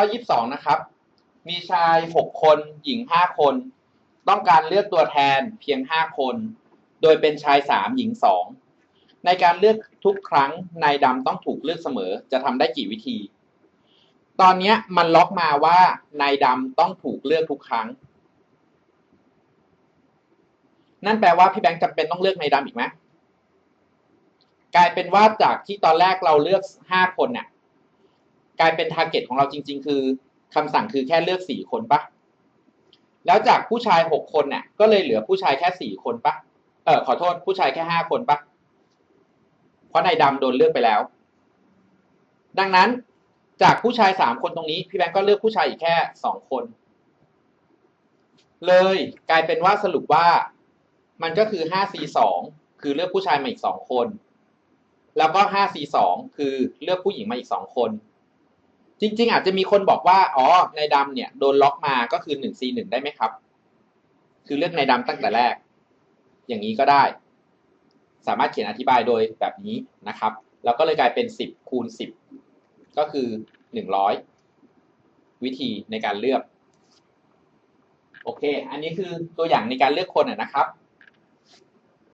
ข้อ 22 นะครับ มีชาย 6 คน หญิง 5 คน ต้องการเลือกตัวแทนเพียง 5 คน โดยเป็นชาย 3 หญิง 2 ในการเลือกทุกครั้งนายดำต้องถูกเลือกเสมอ จะทำได้กี่วิธี ตอนนี้มันล็อกมาว่านายดำต้องถูกเลือกทุกครั้ง นั่นแปลว่าพี่แบงค์จำเป็นต้องเลือกนายดำอีกไหมกลายเป็นว่าจากที่ตอนแรกเราเลือก 5 คนเนี่ย กลายเป็นทาร์เก็ตของเราจริง ๆ คือคำสั่งคือแค่เลือกสี่คนปะแล้วจากผู้ชายหกคนเนี่ยก็เลยเหลือผู้ชายแค่สี่คนปะเออขอโทษผู้ชายแค่ห้าคนปะเพราะนายดำโดนเลือกไปแล้ว ดังนั้นจากผู้ชายสามคนตรงนี้ พี่แบงก์ก็เลือกผู้ชายอีกแค่สองคน เลยกลายเป็นว่าสรุปว่ามันก็คือห้าสี่สองคือเลือกผู้ชายมาอีกสองคน แล้วก็ห้าสี่สองคือเลือกผู้หญิงมาอีกสองคน จริง ๆ อาจจะมีคนบอกว่า อ๋อในดำเนี่ยโดนล็อกมาก็คือหนึ่ง C หนึ่งได้ไหมครับ คือเลือกในดำตั้งแต่แรก อย่างนี้ก็ได้ สามารถเขียนอธิบายโดยแบบนี้นะครับ แล้วก็เลยกลายเป็นสิบคูณสิบก็คือหนึ่งร้อยวิธีในการเลือก โอเค อันนี้คือตัวอย่างในการเลือกคนนะครับ